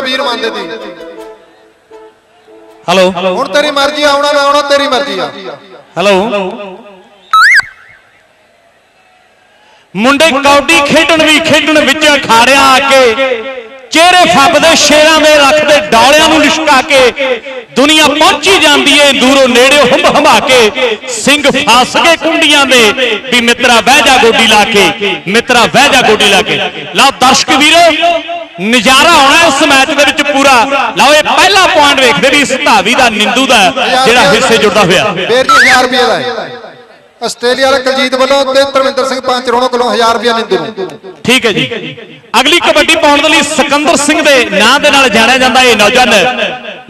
ਵੀਰ ਮੰਨਦੇ ਦੀ ਹੈਲੋ ਹੁਣ ਤੇਰੀ ਮਰਜ਼ੀ ਆਉਣਾ ਨਾ ਆਉਣਾ ਤੇਰੀ ਮਰਜ਼ੀ ਆ। ਹੈਲੋ ਮੁੰਡੇ ਕੌਡੀ ਖੇਡਣ ਵੀ ਖੇਡਣ ਵਿੱਚ ਅਖਾੜਿਆਂ ਆ ਕੇ ਚਿਹਰੇ ਫੱਬਦੇ ਸ਼ੇਰਾਂ ਦੇ ਰੱਖਦੇ ਡਾਲਿਆਂ ਨੂੰ ਲਿਸ਼ਕਾ ਕੇ ਦੁਨੀਆ ਪਹੁੰਚੀ ਜਾਂਦੀ ਏ ਦੂਰੋਂ ਨੇੜੇ ਹੰਭ ਹੰਭਾ ਕੇ ਸਿੰਘ ਫਸ ਗਏ ਕੁੰਡੀਆਂ ਦੇ ਵੀ ਮਿੱਤਰਾ ਬਹਿ ਜਾ ਗੋਡੀ ਲਾ ਕੇ ਮਿੱਤਰਾ ਬਹਿ ਜਾ ਗੋਡੀ ਲਾ ਕੇ। ਲਓ ਦਰਸ਼ਕ ਵੀਰੋ ਨਜ਼ਾਰਾ ਆਉਣਾ ਇਸ ਮੈਚ ਦੇ ਵਿੱਚ ਪੂਰਾ। ਲਓ ਇਹ ਪਹਿਲਾ ਪੁਆਇੰਟ ਵੇਖਦੇ ਵੀ ਇਸ ਧਾਵੀ ਦਾ ਨਿੰਦੂ ਦਾ ਜਿਹੜਾ ਹਿੱਸੇ ਜੁੜਦਾ ਹੋਇਆ। ਫੇਰ ਜੀ 1000 ਰੁਪਏ ਦਾ ਹੈ। ਆਸਟ੍ਰੇਲੀਆ ਵਾਲੇ ਕੁਲਜੀਤ ਵੱਲੋਂ ਤੇ ਧਰਮਿੰਦਰ ਸਿੰਘ ਪੰਚ ਰੋਣੋ ਕੋਲੋਂ 1000 ਰੁਪਏ ਨਿੰਦੂ ਨੂੰ। ਠੀਕ ਹੈ ਜੀ। ਅਗਲੀ ਕਬੱਡੀ ਪਾਉਣ ਦੇ ਲਈ ਸਿਕੰਦਰ ਸਿੰਘ ਦੇ ਨਾਂ ਦੇ ਨਾਲ ਜਾਣਿਆ ਜਾਂਦਾ ਇਹ ਨੌਜਵਾਨ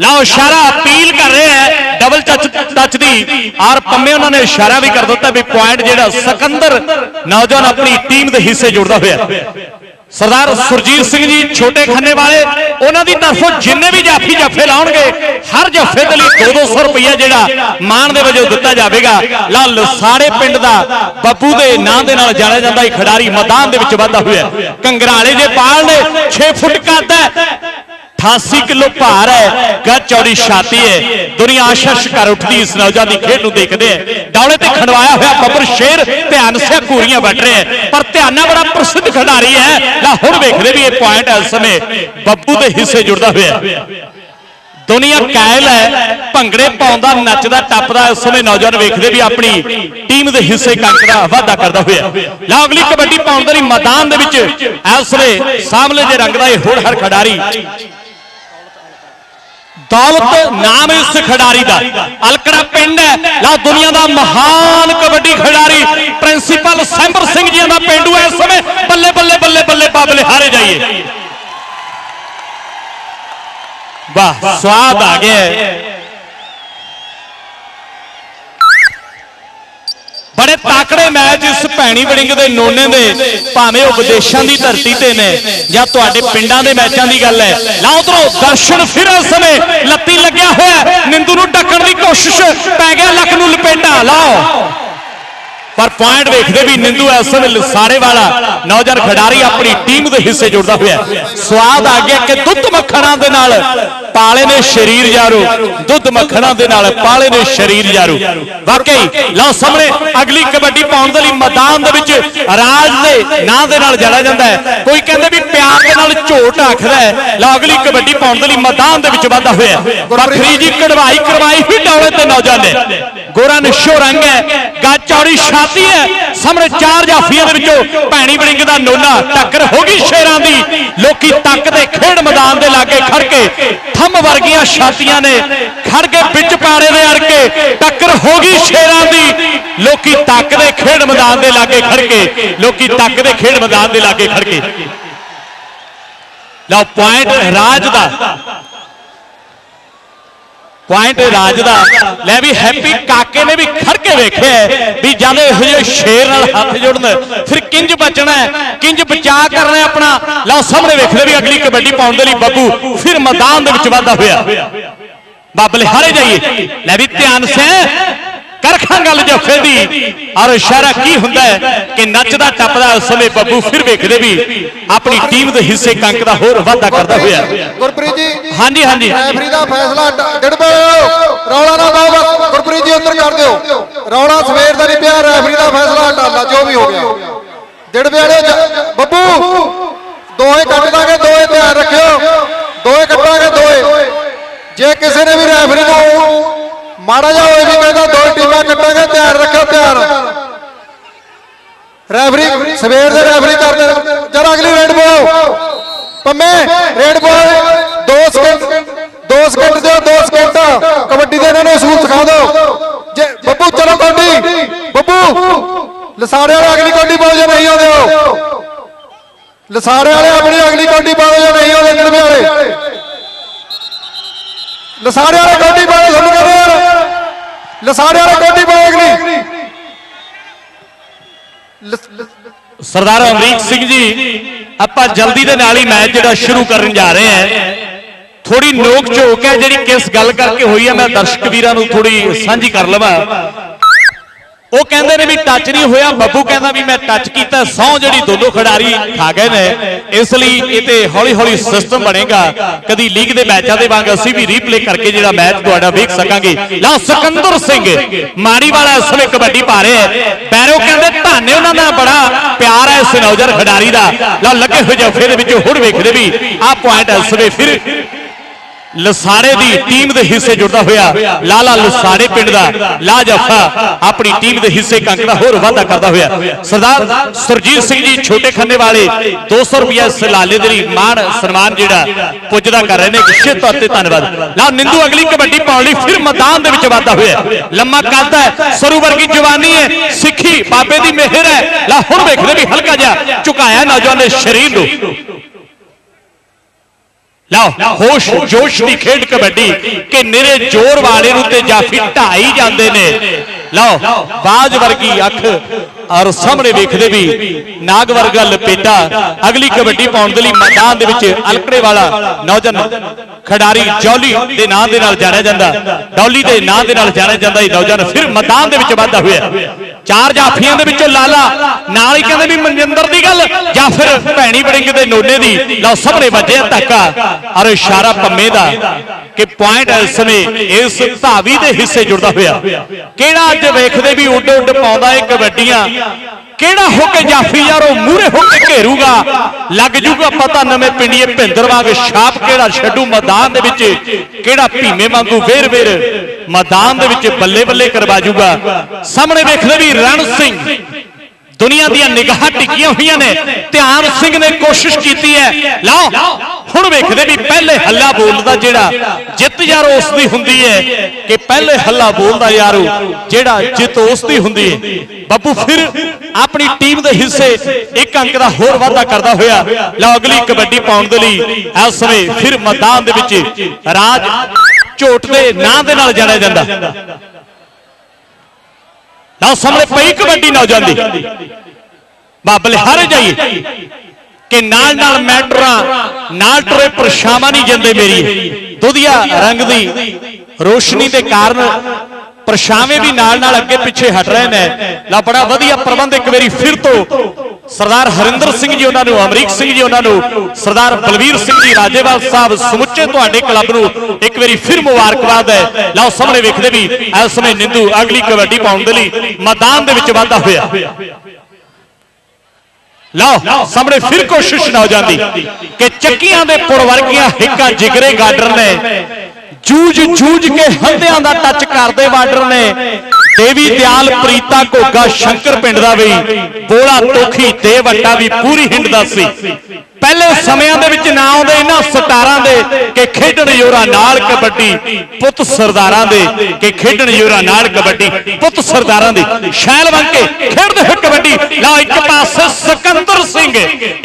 ਲਓ ਇਸ਼ਾਰਾ ਅਪੀਲ ਕਰ ਰਿਹਾ ਹੈ ਡਬਲ ਟੱਚ ਟੱਚ ਦੀ। ਔਰ ਪੰਮੇ ਉਹਨਾਂ ਨੇ ਇਸ਼ਾਰਾ ਵੀ ਕਰ ਦਿੱਤਾ ਵੀ ਪੁਆਇੰਟ ਜਿਹੜਾ ਸਿਕੰਦਰ ਨੌਜਵਾਨ ਆਪਣੀ ਟੀਮ ਦੇ ਹਿੱਸੇ ਜੁੜਦਾ ਹੋਇਆ। ਸਰਦਾਰ ਸੁਰਜੀਤ ਸਿੰਘ ਜੀ, ਛੋਟੇ ਖੰਨੇ ਵਾਲੇ, ਉਹਨਾਂ ਦੀ ਤਰਫੋਂ ਜਿੰਨੇ ਵੀ ਜਾਫੀ ਜੱਫੇ ਲਾਉਣਗੇ, ਹਰ ਜੱਫੇ ਦੇ ਲਈ 2-200 ਰੁਪਇਆ ਜਿਹੜਾ ਮਾਣ ਦੇ ਵਜੋਂ ਦਿੱਤਾ ਜਾਵੇਗਾ। ਲਾਲ ਸਾਰੇ ਪਿੰਡ ਦਾ ਬੱਬੂ ਦੇ ਨਾਂ ਦੇ ਨਾਲ ਜਾਣਿਆ ਜਾਂਦਾ, ਇਹ ਖਿਡਾਰੀ ਮੈਦਾਨ ਦੇ ਵਿੱਚ ਵਾਧਾ ਹੋਇਆ। ਕੰਗਰਾਲੇ ਦੇ ਪਾਲ ਨੇ 6 ਫੁੱਟ ਕੱਦ ਹੈ। 88 ਕਿਲੋ ਭਾਰ ਹੈ। ਗੱਜ ਚੌੜੀ ਛਾਤੀ ਹੈ। ਦੁਨੀਆ ਆਸ਼ਰਸ਼ ਕਰ ਉੱਠਦੀ ਇਸ ਨੌਜਵਾਨ ਦੀ ਖੇਡ ਨੂੰ ਦੇਖਦੇ ਹੈ। ਡੌਲੇ ਤੇ ਖੰਡਵਾਇਆ ਹੋਇਆ ਬੱਬਰ ਸ਼ੇਰ ਧਿਆਨ ਸਿਆ ਘੂਰੀਆਂ ਵੱਟ ਰਿਹਾ ਹੈ। ਪਰ ਧਿਆਨਾ ਬੜਾ ਪ੍ਰਸਿੱਧ ਖਿਡਾਰੀ ਹੈ। ਲਾ, ਹੁਣ ਵੇਖਦੇ ਵੀ ਇਹ ਪੁਆਇੰਟ ਇਸ ਸਮੇਂ ਬੱਬੂ ਦੇ ਹਿੱਸੇ ਜੁੜਦਾ ਹੋਇਆ ਦੁਨੀਆ ਕਾਇਲ ਹੈ। ਭੰਗੜੇ ਪਾਉਂਦਾ, ਨੱਚਦਾ, ਟੱਪਦਾ, ਇਸ ਸਮੇਂ ਨੌਜਵਾਨ ਵੇਖਦੇ ਵੀ ਆਪਣੀ ਟੀਮ ਦੇ ਹਿੱਸੇ ਕੰਕ ਦਾ ਵਾਅਦਾ ਕਰਦਾ ਹੋਇਆ ਲਓ, ਅਗਲੀ ਕਬੱਡੀ ਪਾਉਣ ਦੇ ਲਈ ਮੈਦਾਨ ਦੇ ਵਿੱਚ ਇਸ ਵੇਲੇ ਸਾਹਮਣੇ ਜੇ ਰੰਗ ਦਾ ਇਹ ਹੋਰ ਹਰ ਖਿਡਾਰੀ। ਦੌਲਤ ਨਾਮ ਇਸ ਖਿਡਾਰੀ ਦਾ। ਅਲਕੜਾ ਪਿੰਡ ਹੈ। ਲਾ ਦੁਨੀਆ ਦਾ ਮਹਾਨ ਕਬੱਡੀ ਖਿਡਾਰੀ, ਪ੍ਰਿੰਸੀਪਲ ਸੈਂਬਰ ਸਿੰਘ ਜੀ ਦਾ ਪਿੰਡੂ ਇਸ ਸਮੇਂ। ਬੱਲੇ ਬੱਲੇ ਬੱਲੇ ਬੱਲੇ, ਬਾਬਲੇ ਹਾਰੇ ਜਾਈਏ। ਵਾਹ, ਸਵਾਦ ਆ ਗਿਆ। ਤਾਕੜੇ ਮੈਚ ਇਸ ਭੈਣੀ ਵੜਿੰਗ ਦੇ ਨੋਨੇ ਦੇ, ਭਾਵੇਂ ਉਹ ਵਿਦੇਸ਼ਾਂ ਦੀ ਧਰਤੀ ਤੇ ਨੇ ਜਾਂ ਤੁਹਾਡੇ ਪਿੰਡਾਂ ਦੇ ਮੈਚਾਂ ਦੀ ਗੱਲ ਹੈ। ਲਾ ਉਧਰੋਂ ਦਰਸ਼ਨ ਫਿਰ ਇਸ ਸਮੇਂ ਲੱਤੀ ਲੱਗਿਆ ਹੋਇਆ ਨਿੰਦੂ ਨੂੰ ਢੱਕਣ ਦੀ ਕੋਸ਼ਿਸ਼ ਪੈ ਗਿਆ ਲੱਕ ਨੂੰ ਲਪੇਟਾ। ਲਾਓ। ਪਰ ਪੁਆਇੰਟ ਵੇਖਦੇ ਵੀ ਨਿੰਦੂ ਇਸ ਲਸਾਰੇ ਵਾਲਾ ਨੌਜਵਾਨ ਖਿਡਾਰੀ ਆਪਣੀ ਟੀਮ ਦੇ ਹਿੱਸੇ ਜੁੜਦਾ ਹੋਇਆ ਸਵਾਦ ਆ ਗਿਆ ਕਿ ਦੁੱਧ ਮੱਖਣਾ ਦੇ ਨਾਲ ਪਾਲੇ ਨੇ ਸਰੀਰ ਯਾਰੋ ਦੁੱਧ ਮੱਖਣਾ ਦੇ ਨਾਲ ਪਾਲੇ ਨੇ ਸਰੀਰ ਯਾਰੋ ਵਾਕਈ, ਲਓ ਸਾਹਮਣੇ ਅਗਲੀ ਕਬੱਡੀ ਪਾਉਣ ਦੇ ਲਈ ਮੈਦਾਨ ਦੇ ਵਿੱਚ ਰਾਜ ਦੇ ਨਾਂ ਦੇ ਨਾਲ ਜਾਣਿਆ ਜਾਂਦਾ ਹੈ। ਕੋਈ ਕਹਿੰਦੇ ਵੀ ਪਿਆਰ ਦੇ ਨਾਲ ਝੋਟ ਆਖਦਾ ਹੈ। ਲਓ ਅਗਲੀ ਕਬੱਡੀ ਪਾਉਣ ਦੇ ਲਈ ਮੈਦਾਨ ਦੇ ਵਿੱਚ ਵਾਧਾ ਹੋਇਆ ਪਰ ਵੱਖਰੀ ਜੀ ਕਢਵਾਈ ਕਰਵਾਈ ਵੀ ਡੌਲੇ ਤੇ ਨੌਜਵਾਨ ਨੇ। ਗੋਰਾ ਨਿਸ਼ੋ ਰੰਗ ਹੈ ਗੱਜ ਚੌੜੀ ਛਾਤੀ ਹੈ, ਸਾਹਮਣੇ ਚਾਰ ਜਾਫੀਆਂ ਦੇ ਵਿੱਚੋਂ ਭੈਣੀ ਬੜਿੰਗ ਦਾ ਨੋਨਾ ਟੱਕਰ ਹੋ ਗਈ ਸ਼ੇਰਾਂ ਦੀ। ਲੋਕੀ ਤੱਕਦੇ ਖੇਡ ਮੈਦਾਨ ਦੇ ਲਾਗੇ ਖੜ ਕੇ ਥੰਮ ਵਰਗੀਆਂ ਛਾਤੀਆਂ ਨੇ ਖੜ ਕੇ ਵਿੱਚ ਪਾੜੇ ਦੇ ਅੜ ਕੇ ਟੱਕਰ ਹੋ ਗਈ ਸ਼ੇਰਾਂ ਦੀ। ਲੋਕੀ ਤੱਕ ਦੇ ਖੇਡ ਮੈਦਾਨ ਦੇ ਲਾਗੇ ਖੜ ਕੇ, ਲੋਕੀ ਤੱਕਦੇ ਖੇਡ ਮੈਦਾਨ ਦੇ ਲਾਗੇ ਖੜ ਕੇ। ਲਓ ਪੁਆਇੰਟ ਰਾਜ ਦਾ ਪੁਆਇੰਟ ਰਾਜ ਦਾ। ਲੈ ਵੀ ਹੈਪੀ ਕਾਕੇ ਨੇ ਵੀ ਖੜ ਕੇ ਵੇਖਿਆ ਵੀ ਜਦ ਇਹੋ ਜਿਹੇ ਸ਼ੇਰ ਨਾਲ ਹੱਥ ਜੋੜਨ, ਫਿਰ ਕਿੰਜ ਬਚਣਾ ਕਿੰਜ ਬਚਾ ਕਰਨਾ ਆਪਣਾ। ਲਓ ਸਾਹਮਣੇ ਵੇਖਦੇ ਵੀ ਅਗਲੀ ਕਬੱਡੀ ਪਾਉਣ ਦੇ ਲਈ ਬੱਬੂ ਫਿਰ ਮੈਦਾਨ ਦੇ ਵਿੱਚ ਵਾਧਾ ਹੋਇਆ। ਬਾਬਲੇ ਹਾਰੇ ਜਾਈਏ। ਲੈ ਵੀ ਧਿਆਨ ਸੇ ਕਰਖਾਂ ਗੱਲ ਜੱਫੇ ਦੀ ਔਰ ਇਸ਼ਾਰਾ ਕੀ ਹੁੰਦਾ ਹੈ ਕਿ ਨੱਚਦਾ ਟੱਪਦਾ ਉਸ ਸਮੇਂ ਬੱਬੂ ਫਿਰ ਵੇਖਦੇ ਵੀ ਆਪਣੀ ਟੀਮ ਦੇ ਹਿੱਸੇ ਕੰਕ ਦਾ ਹੋਰ ਵਾਧਾ ਕਰਦਾ ਹੋਇਆ। ਗੁਰਪ੍ਰੀਤ ਜੀ ਹਾਂਜੀ ਹਾਂਜੀ ਰੈਫਰੀ ਦਾ ਫੈਸਲਾ ਡਿੜਬੋ ਰੌਲਾ ਨਾ ਪਾਓ ਬਸ ਗੁਰਪ੍ਰੀਤ ਜੀ ਉੱਤਰ ਕਰ ਦਿਓ। ਰੌਲਾ ਸਵੇਰ ਦਾ ਨਹੀਂ ਪਿਆ ਰੈਫਰੀ ਦਾ ਫੈਸਲਾ ਟਾਲਾ ਜੋ ਵੀ ਹੋ ਗਿਆ। ਡਿੜਬੇ ਵਾਲੇ ਜ- ਬੱਬੂ ਦੋਏ ਕੱਟ ਦਾਂਗੇ ਦੋਏ ਧਿਆਨ ਰੱਖਿਓ। ਦੋਏ ਕੱਟਾਂਗੇ ਦੋਏ। ਜੇ ਕਿਸੇ ਨੇ ਵੀ ਰੈਫਰੀ ਨੂੰ ਮਾੜਾ ਜਿਹਾ ਹੋਏ ਵੀ ਕਹਿੰਦਾ ਦੋਏ ਟੀਮਾਂ ਕੱਟਾਂਗੇ ਧਿਆਨ ਰੱਖਿਓ ਧਿਆਨ ਰੈਫਰੀ ਸਵੇਰ ਦੇ ਰੈਫਰੀ ਕਰਦੇ ਜਰਾ ਅਗਲੀ ਰੇਡ ਬੋਲੋ ਪੰਮੇ ਰੇਡ ਬੋਲ 2 ਸਕਿੰਟ 2 ਸਕਿੰਟ ਦਿਓ 2 ਸਕਿੰਟ ਕਬੱਡੀ ਦੇ ਇਹਨਾਂ ਨੂੰ ਅਸੂਲ ਸਿਖਾ ਦਿਓ ਜੇ ਬੱਬੂ ਚਲੋ ਕਬੱਡੀ ਬੱਬੂ ਲਸਾੜੇ ਵਾਲੇ ਅਗਲੀ ਕਬੱਡੀ ਪਾਓ ਜੇ ਨਹੀਂ ਆਉਂਦੇ ਹੋ ਲਸਾੜੇ ਵਾਲੇ ਆਪਣੀ ਅਗਲੀ ਕਬੱਡੀ ਪਾਓ ਜੇ ਨਹੀਂ ਆਉਂਦੇ ਨਿਰਮੇ ਵਾਲੇ। ਲਸਾੜੇ ਵਾਲੇ ਕਬੱਡੀ ਪਾਓ ਤੁਹਾਨੂੰ ਕਹਿੰਦੇ ਲਸਾੜੇ ਵਾਲੇ ਕਬੱਡੀ ਪਾਓ ਅਗਲੀ। ਸਰਦਾਰ ਅਮਰੀਕ ਸਿੰਘ ਜੀ, ਆਪਾਂ ਜਲਦੀ ਦੇ ਨਾਲ ਹੀ ਮੈਚ ਜਿਹੜਾ ਸ਼ੁਰੂ ਕਰਨ ਜਾ ਰਹੇ ਹਾਂ। ਥੋੜੀ ਨੋਕ ਝੋਕ ਹੈ ਜਿਹੜੀ ਕਿਸ ਗੱਲ ਕਰਕੇ ਹੋਈ ਹੈ ਮੈਂ ਦਰਸ਼ਕ ਵੀਰਾਂ ਨੂੰ ਥੋੜੀ ਸਾਂਝੀ ਕਰ ਲਵਾਂ। ਉਹ ਕਹਿੰਦੇ ਨੇ ਵੀ ਟੱਚ ਨਹੀਂ ਹੋਇਆ, ਬੱਬੂ ਕਹਿੰਦਾ ਵੀ ਮੈਂ ਟੱਚ ਕੀਤਾ ਸੌ ਜਿਹੜੀ ਦੋਨੋਂ ਖਿਡਾਰੀ ਖਾ ਗਏ ਨੇ, ਇਸ ਲਈ ਇਹ ਤੇ ਹੌਲੀ ਹੌਲੀ ਸਿਸਟਮ ਬਣੇਗਾ। ਕਦੀ ਲੀਗ ਦੇ ਮੈਚਾਂ ਦੇ ਵਾਂਗ ਅਸੀਂ ਵੀ ਰੀਪਲੇ ਕਰਕੇ ਜਿਹੜਾ ਮੈਚ ਤੁਹਾਡਾ ਵੇਖ ਸਕਾਂਗੇ। ਲਓ, ਸਿਕੰਦਰ ਸਿੰਘ ਮਾੜੀ ਵਾਲਾ ਇਸ ਵੇਲੇ ਕਬੱਡੀ ਪਾ ਰਿਹਾ ਹੈ। ਪੈਰੋ ਕਹਿੰਦੇ ਧਾਨੇ ਉਹਨਾਂ ਦਾ ਬੜਾ ਪਿਆਰ ਹੈ ਇਸ ਨੌਜਵਾਨ ਖਿਡਾਰੀ ਦਾ। ਲਓ, ਲੱਗੇ ਹੋਏ ਜਫੇ ਦੇ ਵਿੱਚ, ਹੁਣ ਵੇਖਦੇ ਵੀ ਆਹ ਪੁਆਇੰਟ ਇਸ ਵੇਲੇ ਫਿਰ ਲਸਾੜੇ ਦੀ ਟੀਮ ਦੇ ਹਿੱਸੇ ਜੁੜਦਾ ਹੋਇਆ। ਲਾਲਾ ਲਸਾੜੇ ਪਿੰਡ ਦਾ। ਲਾ ਆਪਣੀ ਟੀਮ ਦੇ ਹਿੱਸੇ ਕੰਕ ਦਾ ਹੋਰ ਵਾਧਾ ਕਰਦਾ ਹੋਇਆ। ਸਰਦਾਰ ਸਰਜੀਤ ਸਿੰਘ ਜੀ ਛੋਟੇ ਖੰਨੇ ਵਾਲੇ 200 ਰੁਪਏ ਸਲਾਲੇ ਦੇ ਲਈ ਮਾਣ, ਸਨਮਾਨ ਜਿਹੜਾ ਪੁੱਜਦਾ ਕਰ ਰਹੇ ਨੇ। ਵਿਸ਼ੇਸ਼ ਤੌਰ ਤੇ ਧੰਨਵਾਦ। ਲਾ ਨਿੰਦੂ ਅਗਲੀ ਕਬੱਡੀ ਪਾਉਣ ਲਈ ਫਿਰ ਮੈਦਾਨ ਦੇ ਵਿੱਚ ਵਾਧਾ ਹੋਇਆ। ਲੰਮਾ ਕੱਦ ਹੈ, ਸਰੂ ਵਰਗੀ ਜਵਾਨੀ ਹੈ, ਸਿੱਖੀ ਬਾਬੇ ਦੀ ਮਿਹਰ ਹੈ। ਲਾ ਹੁਣ ਵੇਖਦੇ ਵੀ ਹਲਕਾ ਜਿਹਾ ਝੁਕਾਇਆ ਨੌਜਵਾਨ ਦੇ ਸਰੀਰ ਨੂੰ। ਲਓ ਹੋਸ਼ ਜੋਸ਼ ਦੀ ਖੇਡ ਕਬੱਡੀ ਕਿ ਨਿਰੇ ਜ਼ੋਰ ਵਾਲੇ ਨੂੰ ਤੇ ਜਾਫੀ ਢਾਈ ਜਾਂਦੇ ਨੇ। ਲਓ ਬਾਜ ਵਰਗੀ ਅੱਖ ਔਰ ਸਾਹਮਣੇ ਵੇਖਦੇ ਵੀ ਨਾਗ ਵਰਗਾ ਲਪੇਟਾ ਅਗਲੀ ਕਬੱਡੀ ਪਾਉਣ ਦੇ ਲਈ ਮੈਦਾਨ ਦੇ ਵਿੱਚ ਅਲਕੜੇ ਵਾਲਾ ਨੌਜਵਾਨ ਖਿਡਾਰੀ ਜੌਲੀ ਦੇ ਨਾਂ ਦੇ ਨਾਲ ਜਾਣਿਆ ਜਾਂਦਾ। ਡੌਲੀ ਦੇ ਨਾਂ ਦੇ ਨਾਲ ਜਾਣਿਆ ਜਾਂਦਾ ਇਹ ਨੌਜਵਾਨ ਫਿਰ ਮੈਦਾਨ ਦੇ ਵਿੱਚ ਵਾਧਾ ਹੋਇਆ। ਚਾਰ ਜਾਫੀਆਂ ਦੇ ਵਿੱਚੋਂ ਲਾਲਾ, ਨਾਲ ਹੀ ਕਹਿੰਦੇ ਵੀ ਮਨਜਿੰਦਰ ਦੀ ਗੱਲ, ਜਾਂ ਫਿਰ ਭੈਣੀ ਬੜਿੰਗ ਦੇ ਨੋਨੇ ਦੀ। ਲਓ, ਸਾਹਮਣੇ ਵੱਜਿਆ ਧੱਕਾ, ਔਰ ਇਸ਼ਾਰਾ ਪੰਮੇ ਦਾ, ਕਿ ਪੁਆਇੰਟ ਇਸ ਸਮੇਂ ਇਸ ਧਾਵੀ ਦੇ ਹਿੱਸੇ ਜੁੜਦਾ ਹੋਇਆ। ਕਿਹੜਾ ਅੱਜ ਵੇਖਦੇ ਵੀ ਉੱਡ ਉੱਡ ਪਾਉਂਦਾ ਇਹ ਕਬੱਡੀਆਂ? ਕਿਹੜਾ ਹੋ ਕੇ ਜਾਫੀ ਯਾਰ, ਉਹ ਮੂਰੇ ਹੋ ਕੇ ਘੇਰੂਗਾ? ਲੱਗ ਜੂਗਾ ਪਤਾ ਨਵੇਂ ਪਿੰਡੀਏ ਭਿੰਦਰ ਵਾਂਗ ਛਾਪ ਕਿਹੜਾ ਛੱਡੂ ਮੈਦਾਨ ਦੇ ਵਿੱਚ, ਕਿਹੜਾ ਭੀਮੇ ਵਾਂਗੂ ਵੇਰ ਵੇਰ ਮੈਦਾਨ ਦੇ ਵਿੱਚ ਬੱਲੇ ਬੱਲੇ ਕਰਵਾ ਜੂਗਾ। ਸਾਹਮਣੇ ਵੇਖਦੇ ਵੀ ਰਣ ਸਿੰਘ ਦੁਨੀਆ ਦੀਆਂ ਨਿਗਾਹਾਂ ਟਿਕੀਆਂ ਹੋਈਆਂ ਨੇ। ਧਿਆਨ ਸਿੰਘ ਨੇ ਕੋਸ਼ਿਸ਼ ਕੀਤੀ ਹੈ। ਲਓ, ਹੁਣ ਵੇਖਦੇ ਵੀ ਪਹਿਲੇ ਹੱਲਾ ਬੋਲਦਾ ਜਿਹੜਾ ਜਿੱਤ ਯਾਰ ਉਸ ਦੀ ਹੁੰਦੀ ਹੈ ਕਿ ਪਹਿਲੇ ਹੱਲਾ ਬੋਲਦਾ ਯਾਰੋ ਜਿਹੜਾ ਜਿੱਤ ਉਸ ਦੀ ਹੁੰਦੀ ਹੈ। ਬੱਬੂ ਫਿਰ ਆਪਣੀ ਟੀਮ ਦੇ ਹਿੱਸੇ ਇੱਕ ਅੰਕ ਦਾ ਹੋਰ ਵਾਧਾ ਕਰਦਾ ਹੋਇਆ। ਲਓ, ਅਗਲੀ ਕਬੱਡੀ ਪਾਉਣ ਦੇ ਲਈ ਇਸ ਸਮੇਂ ਫਿਰ ਮੈਦਾਨ ਦੇ ਵਿੱਚ ਰਾਜ ਝੋਟ ਦੇ ਨਾਂ ਦੇ ਨਾਲ ਜਾਣਿਆ ਜਾਂਦਾ। ਲਓ ਸਾਹਮਣੇ ਪਈ ਕਬੱਡੀ ਨੌਜਵਾਨ ਦੀ। ਬਾਬਲੇ ਹਾਰੇ ਜਾਈਏ ਕਿ ਨਾਲ ਨਾਲ ਮੈਟਰਾਂ ਨਾਲ ਟੁਰੇ ਪਰਛਾਵਾਂ ਨਹੀਂ ਜਾਂਦੇ ਮੇਰੀ। ਦੁਧੀਆ ਰੰਗ ਦੀ ਰੋਸ਼ਨੀ ਦੇ ਕਾਰਨ ਪਰਛਾਵੇਂ ਵੀ ਨਾਲ ਨਾਲ ਅੱਗੇ ਪਿੱਛੇ ਹਟ ਰਹੇ ਨੇ। ਲਾ ਬੜਾ ਵਧੀਆ ਪ੍ਰਬੰਧ ਇੱਕ ਵਾਰੀ ਫਿਰ ਤੋਂ ਸਰਦਾਰ ਹਰਿੰਦਰ ਸਿੰਘ ਜੀ ਉਹਨਾਂ ਨੂੰ, ਅਮਰੀਕ ਸਿੰਘ ਜੀ ਉਹਨਾਂ ਨੂੰ, ਸਰਦਾਰ ਬਲਵੀਰ ਸਿੰਘ ਜੀ, ਰਾਜੇਵਾਲ ਸਾਹਿਬ ਸਮੁੱਚੇ ਤੁਹਾਡੇ ਕਲੱਬ ਨੂੰ ਇੱਕ ਵਾਰੀ ਫਿਰ ਮੁਬਾਰਕਬਾਦ ਹੈ। ਲਓ, ਸਾਹਮਣੇ ਵੇਖਦੇ ਵੀ ਇਸ ਸਮੇਂ ਨਿੰਦੂ ਅਗਲੀ ਕਬੱਡੀ ਪਾਉਣ ਦੇ ਲਈ ਮੈਦਾਨ ਦੇ ਵਿੱਚ ਵਾਧਾ ਹੋਇਆ। ਲਓ, ਸਾਹਮਣੇ ਫਿਰ ਕੋਸ਼ਿਸ਼ ਨਾ ਹੋ ਜਾਂਦੀ ਕਿ ਚੱਕੀਆਂ ਦੇ ਪੁਰ ਵਰਗੀਆਂ ਹਿੱਕਾਂ ਜਿਗਰੇ ਗਾਡਰ ਨੇ ਜੂਝ ਜੂਝ ਕੇ ਹੰਦਿਆਂ ਦਾ ਟੱਚ ਕਰਦੇ ਬਾਰਡਰ ਨੇ ਦੇਵੀ ਦਿਆਲ ਪ੍ਰੀਤਾ ਘੋਗਾ ਸ਼ੰਕਰ ਪਿੰਡ ਦਾ ਵੀ ਬੋਲਾ ਤੋਖੀ ਤੇ ਵੱਟਾ ਵੀ ਪੂਰੀ ਹਿੰਡਦਾ ਸੀ। ਪਹਿਲੇ ਸਮਿਆਂ ਦੇ ਵਿੱਚ ਨਾ ਆਉਂਦੇ ਇਹਨਾਂ ਸਟਾਰਾਂ ਦੇ ਕਿ ਖੇਡਣ ਯੋਰਾ ਨਾਲ ਕਬੱਡੀ ਪੁੱਤ ਸਰਦਾਰਾਂ ਦੇ ਕਿ ਖੇਡਣ ਯੋਰਾ ਨਾਲ ਕਬੱਡੀ ਪੁੱਤ ਸਰਦਾਰਾਂ ਦੀ ਸ਼ੈਲ ਬਣ ਕੇ ਖੇਡਦੇ ਹੋਏ ਕਬੱਡੀ। ਲਓ ਇੱਕ ਪਾਸੇ ਸਿਕੰਦਰ ਸਿੰਘ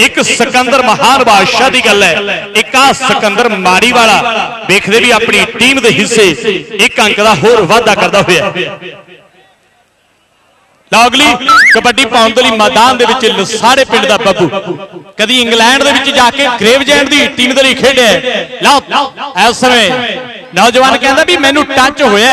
ਇੱਕ ਸਿਕੰਦਰ ਮਹਾਨ ਬਾਦਸ਼ਾਹ ਦੀ ਗੱਲ ਹੈ ਇੱਕ ਆ ਸਿਕੰਦਰ ਮਾੜੀ ਵਾਲਾ। ਵੇਖਦੇ ਵੀ ਆਪਣੀ ਟੀਮ ਦੇ ਹਿੱਸੇ। ਇੱਕ ਅੰਕ ਦਾ ਹੋਰ ਵਾਧਾ ਕਰਦਾ ਹੋਇਆ। ਲਓ ਅਗਲੀ, ਕਬੱਡੀ ਪਾਉਣ ਦੇ ਲਈ ਮੈਦਾਨ ਦੇ ਵਿੱਚ ਸਾਰੇ ਪਿੰਡ ਦਾ ਬੱਬੂ। ਕਦੀ ਇੰਗਲੈਂਡ ਦੇ ਵਿੱਚ ਜਾ ਕੇ ਗ੍ਰੇਵਜੈਂਡ ਦੀ ਟੀਮ ਦੇ ਲਈ ਖੇਡਿਆ ਲਓ, ਇਸ ਸਮੇਂ ਨੌਜਵਾਨ ਕਹਿੰਦਾ ਵੀ ਮੈਨੂੰ ਟੱਚ ਹੋਇਆ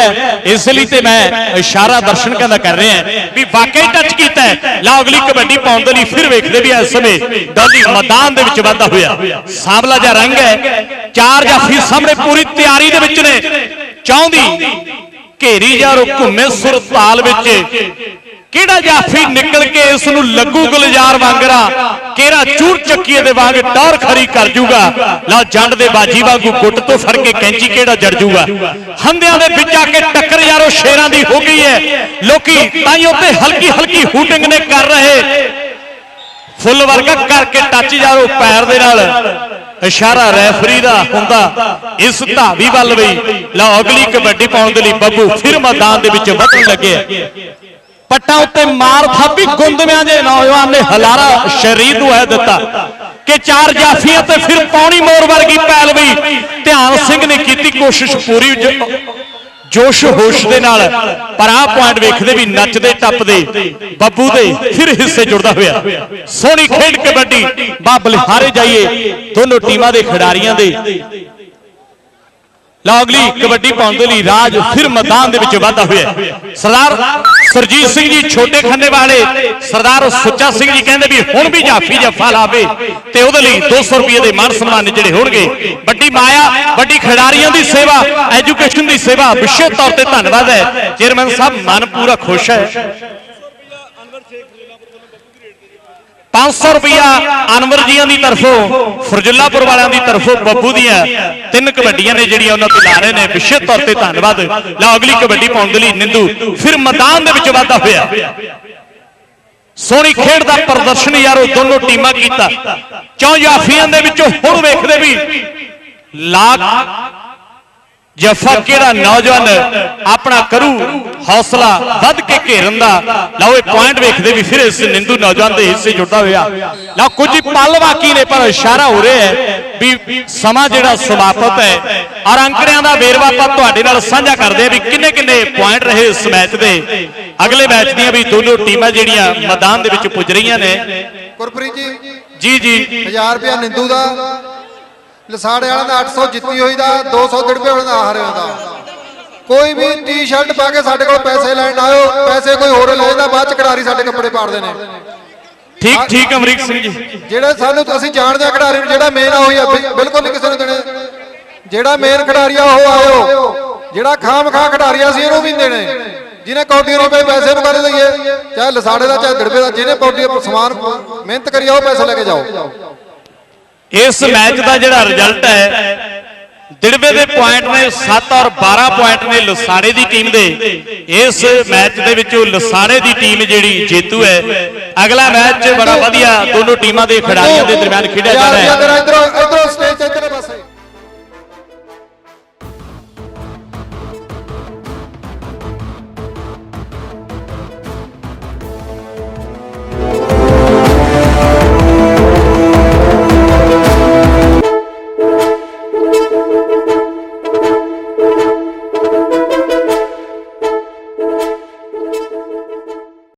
ਇਸ ਲਈ ਤੇ ਮੈਂ ਇਸ਼ਾਰਾ ਦਰਸ਼ਨ ਕਹਿੰਦਾ ਕਰ ਰਿਹਾ ਵੀ ਵਾਕਈ ਟੱਚ ਕੀਤਾ ਹੈ। ਲਓ ਅਗਲੀ, ਕਬੱਡੀ ਪਾਉਣ ਦੇ ਲਈ ਫਿਰ ਵੇਖਦੇ ਵੀ ਇਸ ਸਮੇਂ ਡੋਲੀ ਮੈਦਾਨ ਦੇ ਵਿੱਚ ਵਾਧਾ ਹੋਇਆ। ਸਾਂਵਲਾ ਜਿਹਾ ਰੰਗ ਹੈ, ਚਾਰ ਜਾਫੀ ਸਾਹਮਣੇ ਪੂਰੀ ਤਿਆਰੀ ਦੇ ਵਿੱਚ ਨੇ। ਚਾਹੁੰਦੀ ਘੇਰੀ ਜਾਰੋ ਘੁੰਮੇ ਸੁਰ ਸੁਰਤਾਲ ਵਿੱਚ ਕਿਹੜਾ ਜਾਫੀ ਨਿਕਲ ਕੇ ਇਸ ਨੂੰ ਲੱਗੂ ਗੁਲਜ਼ਾਰ ਵਾਂਗਰਾ? ਕਿਹੜਾ ਚੂਰ ਚੱਕੀਏ ਦੇ ਵਾਂਗ ਟੌਰ ਖਰੀ ਕਰ ਜੂਗਾ? ਲਾ ਜੰਡ ਦੇ ਬਾਜੀ ਵਾਂਗੂ ਗੁੱਟ ਤੋਂ ਫੜ ਕੇ ਕੈਂਚੀ ਕਿਹੜਾ ਜੜ ਜੂਗਾ? ਹੰਦਿਆਂ ਦੇ ਵਿੱਚ ਆ ਕੇ ਟੱਕਰ ਯਾਰੋ ਸ਼ੇਰਾਂ ਦੀ ਹੋ ਗਈ ਹੈ। ਲੋਕੀ ਤਾਈਓ ਤੇ ਹਲਕੀ ਹਲਕੀ ਹੂਟਿੰਗ ਨੇ ਕਰ ਰਹੇ। ਫੁੱਲ ਵਰਗਾ ਕਰਕੇ ਟੱਚ ਯਾਰੋ ਪੈਰ ਦੇ ਨਾਲ। ਇਸ਼ਾਰਾ ਰੈਫਰੀ ਦਾ ਹੁੰਦਾ। ਇਸ ਧਾਵੀ ਵੱਲ ਵੀ। ਲਓ ਅਗਲੀ ਕਬੱਡੀ ਪਾਉਣ ਦੇ ਲਈ ਬੱਬੂ ਫਿਰ ਮੈਦਾਨ ਦੇ ਵਿੱਚ ਵਧਣ ਲੱਗਿਆ ਪੱਟਾਂ ਉੱਤੇ ਮਾਰ ਥਾਪੀ, ਗੁੰਦਵਿਆਂ ਦੇ ਨੌਜਵਾਨ ਨੇ ਹਲਾਰਾ ਸ਼ਰੀਰ ਨੂੰ ਹੈ ਦਿੱਤਾ ਕਿ ਚਾਰ ਜਾਫੀਆਂ ਤੇ ਫਿਰ ਪੌਣੀ ਮੋਰ ਵਰਗੀ ਪੈਲ ਧਿਆਨ ਸਿੰਘ ਨੇ ਕੀਤੀ ਕੋਸ਼ਿਸ਼ ਪੂਰੀ ਜੋਸ਼ ਹੋਸ਼ ਦੇ ਨਾਲ, ਪਰ ਆਹ ਪੁਆਇੰਟ ਵੇਖਦੇ ਵੀ ਨੱਚਦੇ, ਟੱਪਦੇ, ਬੱਬੂ ਦੇ ਫਿਰ ਹਿੱਸੇ ਜੁੜਦਾ ਹੋਇਆ। ਸੋਹਣੀ ਖੇਡ ਕਬੱਡੀ। ਬਾਬਲ ਹਾਰੇ ਜਾਈਏ, ਦੋਨੋਂ ਟੀਮਾਂ ਦੇ ਖਿਡਾਰੀਆਂ ਦੇ। ਲਓ ਅਗਲੀ ਕਬੱਡੀ ਪਾਉਣ ਦੇ ਲਈ ਰਾਜ ਫਿਰ ਮੈਦਾਨ ਦੇ ਵਿੱਚ ਵਾਧਾ ਹੋਇਆ ਸਰਦਾਰ ਸਰਜੀਤ ਸਿੰਘ ਜੀ ਛੋਟੇ ਖੰਨੇ ਵਾਲੇ, ਸਰਦਾਰ ਸੁੱਚਾ ਸਿੰਘ ਜੀ ਕਹਿੰਦੇ ਵੀ ਹੁਣ ਵੀ ਜਾਫੀ ਜੱਫਾ ਲਾਵੇ ਤੇ ਉਹਦੇ ਲਈ 200 ਰੁਪਏ ਦੇ ਮਾਨ ਸਨਮਾਨ ਜਿਹੜੇ ਹੋਣਗੇ। ਵੱਡੀ ਮਾਇਆ, ਵੱਡੀ ਖਿਡਾਰੀਆਂ ਦੀ ਸੇਵਾ, ਐਜੂਕੇਸ਼ਨ ਦੀ ਸੇਵਾ, ਵਿਸ਼ੇਸ਼ ਤੌਰ ਤੇ ਧੰਨਵਾਦ ਹੈ। ਚੇਅਰਮੈਨ ਸਾਹਿਬ, ਮਨ ਪੂਰਾ ਖੁਸ਼ ਹੈ। 500 ਰੁਪਇਆ ਅਨਵਰ ਜੀਆਂ ਦੀ ਤਰਫੋਂ, ਫਰਜੁੱਲਾਪੁਰ ਵਾਲਿਆਂ ਦੀ ਤਰਫੋਂ ਬੱਬੂ ਦੀਆਂ ਤਿੰਨ ਕਬੱਡੀਆਂ ਨੇ ਜਿਹੜੀਆਂ ਉਹਨਾਂ ਤੇ ਲਾ ਰਹੇ ਨੇ। ਵਿਸ਼ੇਸ਼ ਤੌਰ ਤੇ ਧੰਨਵਾਦ। ਲਓ, ਅਗਲੀ ਕਬੱਡੀ ਪਾਉਣ ਦੇ ਲਈ ਨਿੰਦੂ। ਫਿਰ ਮੈਦਾਨ ਦੇ ਵਿੱਚ ਵਾਧਾ ਹੋਇਆ। ਸੋਹਣੀ ਖੇਡ ਦਾ ਪ੍ਰਦਰਸ਼ਨ ਯਾਰੋ ਦੋਨੋਂ ਟੀਮਾਂ ਕੀਤਾ। ਚੌਂ ਜਾਫੀਆਂ ਦੇ ਵਿੱਚੋਂ ਹੁਣ ਵੇਖਦੇ ਵੀ ਲਾਖ ਜਫਾ ਕਿਹੜਾ ਨੌਜਵਾਨ ਆਪਣਾ ਕਰੂ ਹੌਸਲਾ ਵੱਧ ਕੇ ਘੇਰਨ ਦਾ। ਲਓ ਇਹ ਪੁਆਇੰਟ ਵੇਖਦੇ ਵੀ ਫਿਰ ਇਸ ਨਿੰਦੂ ਨੌਜਵਾਨ ਦੇ ਹਿੱਸੇ ਜੁੜਦਾ ਹੋਇਆ। ਲਓ ਕੁਝ ਪਲ ਬਾਕੀ ਨੇ ਪਰ ਇਸ਼ਾਰਾ ਹੋ ਰਿਹਾ ਹੈ ਵੀ ਸਮਾਂ ਜਿਹੜਾ ਸਮਾਪਤ ਹੈ। ਔਰ ਅੰਕੜਿਆਂ ਦਾ ਵੇਰਵਾ ਆਪਾਂ ਤੁਹਾਡੇ ਨਾਲ ਸਾਂਝਾ ਕਰਦੇ ਹਾਂ ਵੀ ਕਿੰਨੇ ਕਿੰਨੇ ਪੁਆਇੰਟ ਰਹੇ ਇਸ ਮੈਚ ਦੇ। ਅਗਲੇ ਮੈਚ ਦੀਆਂ ਵੀ ਦੋਨੋਂ ਟੀਮਾਂ ਜਿਹੜੀਆਂ ਮੈਦਾਨ ਦੇ ਵਿੱਚ ਪੁੱਜ ਰਹੀਆਂ ਨੇ। ਗੁਰਪ੍ਰੀਤ ਜੀ ਜੀ ਜੀ। 1000 ਰੁਪਿਆ ਨਿੰਦੂ ਦਾ। ਲਸਾੜੇ ਵਾਲਿਆਂ ਦਾ 800 ਜਿੱਤੀ ਹੋਈ ਦਾ 200 ਦਿੜਬੇ ਵਾਲਿਆਂ ਦਾ ਹਾਰਿਆਂ ਦਾ। ਕੋਈ ਵੀ ਟੀ-ਸ਼ਰਟ ਪਾ ਕੇ ਸਾਡੇ ਕੋਲ ਪੈਸੇ ਲੈਣ ਆਇਓ ਪੈਸੇ ਕੋਈ ਹੋਰ ਲੈ ਜਾਂਦਾ ਬਾਅਦ ਚ ਖਿਡਾਰੀ ਸਾਡੇ ਕੱਪੜੇ ਪਾੜਦੇ ਨੇ। ਠੀਕ ਠੀਕ ਅਮਰੀਕ ਸਿੰਘ ਜੀ। ਜਿਹੜੇ ਸਾਨੂੰ ਅਸੀਂ ਜਾਣਦੇ ਆ ਖਿਡਾਰੀ ਨੂੰ ਜਿਹੜਾ ਮੇਨ ਆ ਉਹੀ ਆ ਬਿਲਕੁਲ ਨਹੀਂ ਕਿਸੇ ਨੂੰ ਦੇਣੇ। ਜਿਹੜਾ ਮੇਨ ਖਿਡਾਰੀ ਆ ਉਹ ਆਇਓ। ਜਿਹੜਾ ਖਾਮ ਖਾ ਖਿਡਾਰੀ ਆ ਸੀ ਇਹਨੂੰ ਵੀ ਦੇਣੇ। ਜਿਹਨੇ ਕੌਡੀ ਰੁਪਏ ਪੈਸੇ ਨੂੰ ਕਰ ਲਈਏ ਚਾਹੇ ਲਸਾੜੇ ਦਾ ਚਾਹੇ ਦਿੜਬੇ ਦਾ ਜਿਹਨੇ ਕੌਡੀ ਸਮਾਨ ਮਿਹਨਤ ਕਰੀ ਆ ਉਹ ਪੈਸੇ ਲੈ ਕੇ ਜਾਓ। ਇਸ ਮੈਚ ਦਾ ਜਿਹੜਾ ਰਿਜ਼ਲਟ ਹੈ ਦਿੜਵੇ ਦੇ ਪੁਆਇੰਟ ਨੇ 7 ਔਰ 12 ਪੁਆਇੰਟ ਨੇ ਲਸਾੜੇ ਦੀ ਟੀਮ ਦੇ ਇਸ ਮੈਚ ਦੇ ਵਿੱਚੋਂ ਲਸਾੜੇ ਦੀ ਟੀਮ ਜਿਹੜੀ ਜੇਤੂ ਹੈ। ਅਗਲਾ ਮੈਚ ਬੜਾ ਵਧੀਆ ਦੋਨੋਂ ਟੀਮਾਂ ਦੇ ਖਿਡਾਰੀਆਂ ਦੇ ਦਰਮਿਆਨ ਖੇਡਿਆ ਜਾ ਰਿਹਾ ਹੈ।